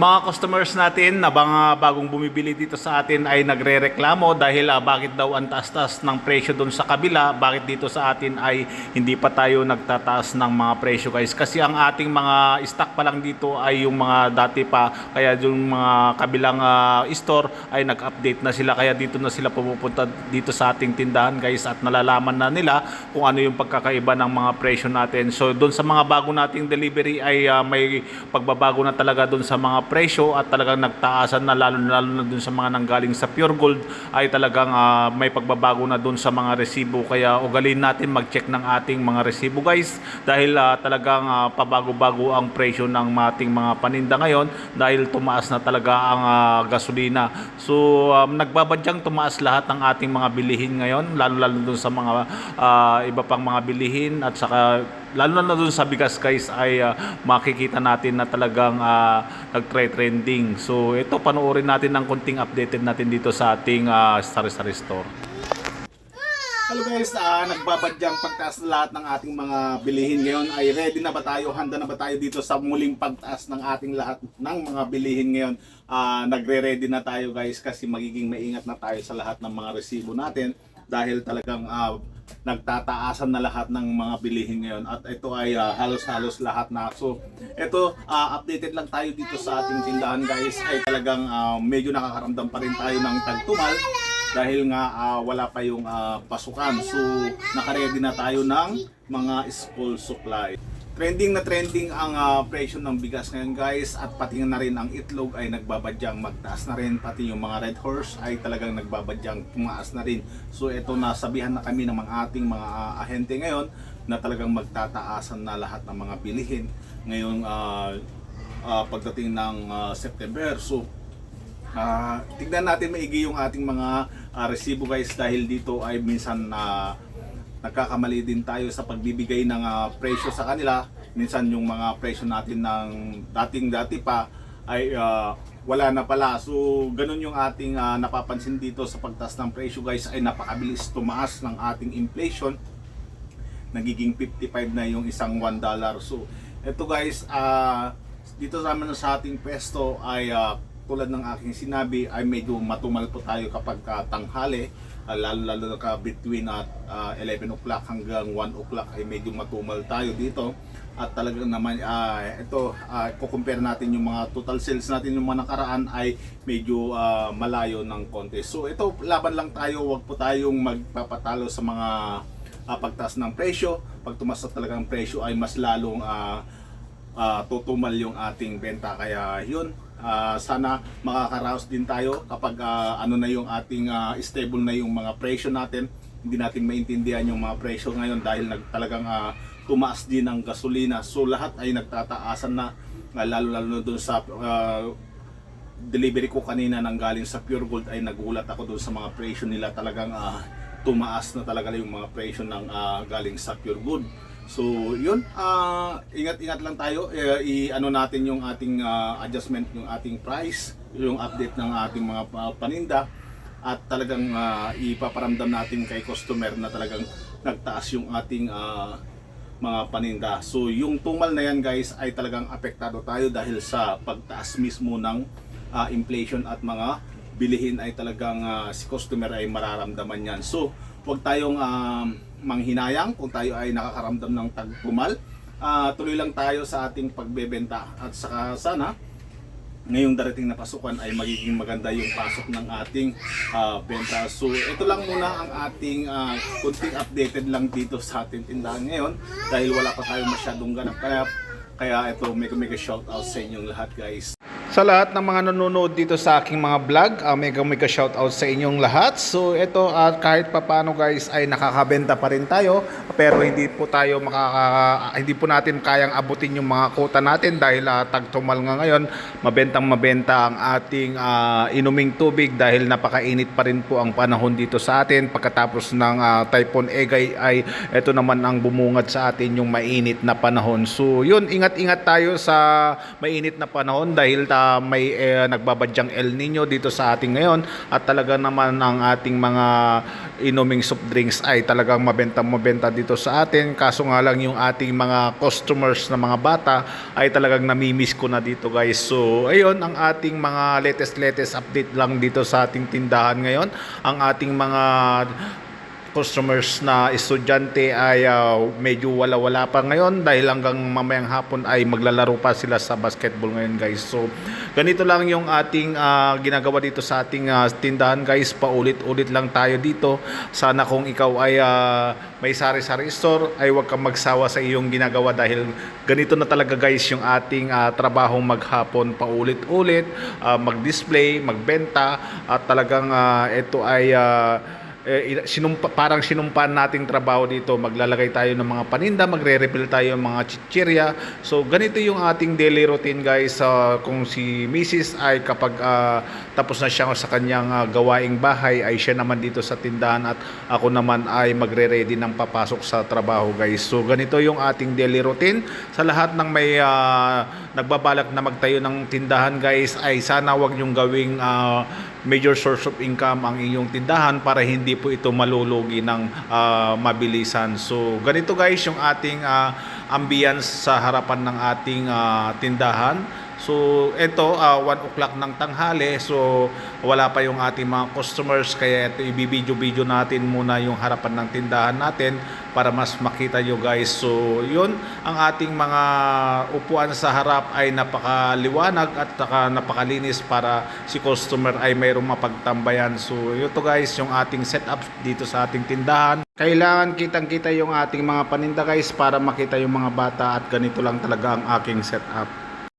mga customers natin na mga bagong bumibili dito sa atin ay nagre-reklamo dahil ah, bakit daw ang taas-taas ng presyo doon sa kabila, bakit dito sa atin ay hindi pa tayo nagtataas ng mga presyo guys. Kasi ang ating mga stock pa lang dito ay yung mga dati pa, kaya yung mga kabilang ah, store ay nag-update na sila, kaya dito na sila pumupunta dito sa ating tindahan guys at nalalaman na nila kung ano yung pagkakaiba ng mga presyo natin. So doon sa mga bago nating delivery ay ah, may pagbabago na talaga doon sa mga presyo at talagang nagtaasan na lalo na lalo na doon sa mga nanggaling sa Pure Gold ay talagang ah, may pagbabago na doon sa mga resibo kaya ugalin natin mag-check ng ating mga resibo guys dahil ah, talagang ah, pabago-bago ang presyo ng ating mga paninda ngayon dahil tumaas na talaga ang ah, gasolina. So um, nagbabadyang tumaas lahat ng ating mga bilihin ngayon lalo-lalo doon sa mga ah, iba pang mga bilihin at saka lalo na doon sa bigas guys ay ah, makikita natin na talagang uh, nag-trending. So ito panoorin natin ng konting updated natin dito sa ating uh, sari-sari store. Hello guys, ah nagbabadyang pagtaas na lahat ng ating mga bilihin ngayon ay ready na ba tayo, handa na ba tayo dito sa muling pagtaas ng ating lahat ng mga bilihin ngayon. Ah nagre-ready na tayo guys kasi magiging maingat na tayo sa lahat ng mga resibo natin dahil talagang ah, nagtataasan na lahat ng mga bilihin ngayon at ito ay ah, halos-halos lahat na. So ito ah, updated lang tayo dito sa ating tindahan guys ay talagang ah, medyo nakakaramdam pa rin tayo ng tagtumal dahil nga ah, wala pa yung ah, pasukan. So, nakaredy na tayo ng mga school supply. Trending na trending ang ah, presyo ng bigas ngayon guys at pati na rin ang itlog ay nagbabadyang magtaas na rin pati yung mga red horse ay talagang nagbabadyang tumaas na rin. So ito nasabihan na kami ng mga ating mga ah, ahente ngayon na talagang magtataasan na lahat ng mga bilihin ngayong ah, ah, pagdating ng ah, September. So Ah, tignan natin maigi yung ating mga ah, resibo guys dahil dito ay minsan na nagkakamali din tayo sa pagbibigay ng ah, presyo sa kanila. Minsan yung mga presyo natin ng dating dati pa ay ah, wala na pala. So ganun yung ating ah, napapansin dito sa pagtaas ng presyo guys ay napakabilis tumaas ng ating inflation. Nagiging 55 na yung isang 1 dollar. So ito guys, ah, dito naman sa ating pesto ay ah, tulad ng aking sinabi ay medyo matumal po tayo kapag ah, tanghali Ah, lalo lalo na ka between at ah, 11 o'clock hanggang 1 o'clock ay medyo matumal tayo dito. At talagang naman ah, ito uh, kukumpare natin yung mga total sales natin yung mga nakaraan ay medyo ah, malayo ng konti. So ito laban lang tayo wag po tayong magpapatalo sa mga ah, pagtaas ng presyo. Pag tumaas talaga ang presyo ay mas lalong ah, ah, tutumal yung ating benta. Kaya yun ah, sana makakaraos din tayo kapag ah, ano na yung ating ah, stable na yung mga presyo natin. Hindi natin maintindihan yung mga presyo ngayon dahil nag, talagang ah, tumaas din ang gasolina. So lahat ay nagtataasan na ah, lalo lalo doon sa ah, delivery ko kanina nang galing sa Pure Gold ay nagulat ako doon sa mga presyo nila. Talagang ah, tumaas na talaga yung mga presyo ng ah, galing sa Pure Gold. So, yun, ah, ingat-ingat lang tayo. Eh, i-ano natin yung ating ah, adjustment, yung ating price, yung update ng ating mga paninda at talagang ah, ipaparamdam natin kay customer na talagang nagtaas yung ating ah, mga paninda. So yung tumal na yan guys ay talagang apektado tayo dahil sa pagtaas mismo ng ah, inflation at mga bilihin ay talagang ah, si customer ay mararamdaman yan. So huwag tayong ah, manghinayang kung tayo ay nakakaramdam ng tagpumal. Ah, tuloy lang tayo sa ating pagbebenta at saka sana ngayong darating na pasukan ay magiging maganda yung pasok ng ating ah, benta. So ito lang muna ang ating ah, kunting updated lang dito sa ating tindahan ngayon dahil wala pa tayo masyadong ganap. Kaya, kaya ito mega mega shout out sa inyong lahat guys. Sa lahat ng mga nanonood dito sa aking mga vlog, uh, mega mega shout out sa inyong lahat. So ito uh, kahit papano guys ay nakakabenta pa rin tayo pero hindi po tayo makaka hindi po natin kayang abutin yung mga quota natin dahil uh, tagtumal nga ngayon, mabentang mabenta ang ating uh, inuming tubig dahil napakainit pa rin po ang panahon dito sa atin pagkatapos ng uh, Typhoon Egay ay ito naman ang bumungad sa atin yung mainit na panahon. So yun, ingat-ingat tayo sa mainit na panahon dahil ta may eh, nagbabadyang El Nino dito sa ating ngayon at talaga naman ang ating mga inuming soft drinks ay talagang mabenta-mabenta dito sa atin. Kaso nga lang yung ating mga customers na mga bata ay talagang namimiss ko na dito guys. So ayun ang ating mga latest-latest update lang dito sa ating tindahan ngayon. Ang ating mga customers na estudyante ay ah, medyo wala-wala pa ngayon dahil hanggang mamayang hapon ay maglalaro pa sila sa basketball ngayon guys. So ganito lang yung ating ah, ginagawa dito sa ating ah, tindahan guys. Paulit-ulit lang tayo dito. Sana kung ikaw ay ah, may sari-sari store ay huwag kang magsawa sa iyong ginagawa dahil ganito na talaga guys yung ating ah, trabaho maghapon paulit-ulit, ah, mag-display, magbenta at talagang ah, ito ay ah, eh, sinumpa, parang sinumpan nating trabaho dito. Maglalagay tayo ng mga paninda, magre-refill tayo ng mga chichirya. So, ganito yung ating daily routine guys. Ah, kung si Mrs. ay kapag ah, tapos na siya sa kanyang ah, gawaing bahay, ay siya naman dito sa tindahan at ako naman ay magre-ready ng papasok sa trabaho guys. So, ganito yung ating daily routine. Sa lahat ng may ah, nagbabalak na magtayo ng tindahan guys, ay sana wag yung gawing ah, major source of income ang inyong tindahan para hindi po ito malulugi ng ah, mabilisan. So, ganito guys yung ating ah, ambience sa harapan ng ating ah, tindahan. So, ito, 1 o'clock ng tanghali. So, wala pa yung ating mga customers. Kaya ito, ibibidyo-video natin muna yung harapan ng tindahan natin para mas makita nyo guys. So, yun, ang ating mga upuan sa harap ay napakaliwanag at saka napakalinis para si customer ay mayroong mapagtambayan. So, ito guys, yung ating setup dito sa ating tindahan. Kailangan kitang-kita yung ating mga paninda guys para makita yung mga bata at ganito lang talaga ang aking setup.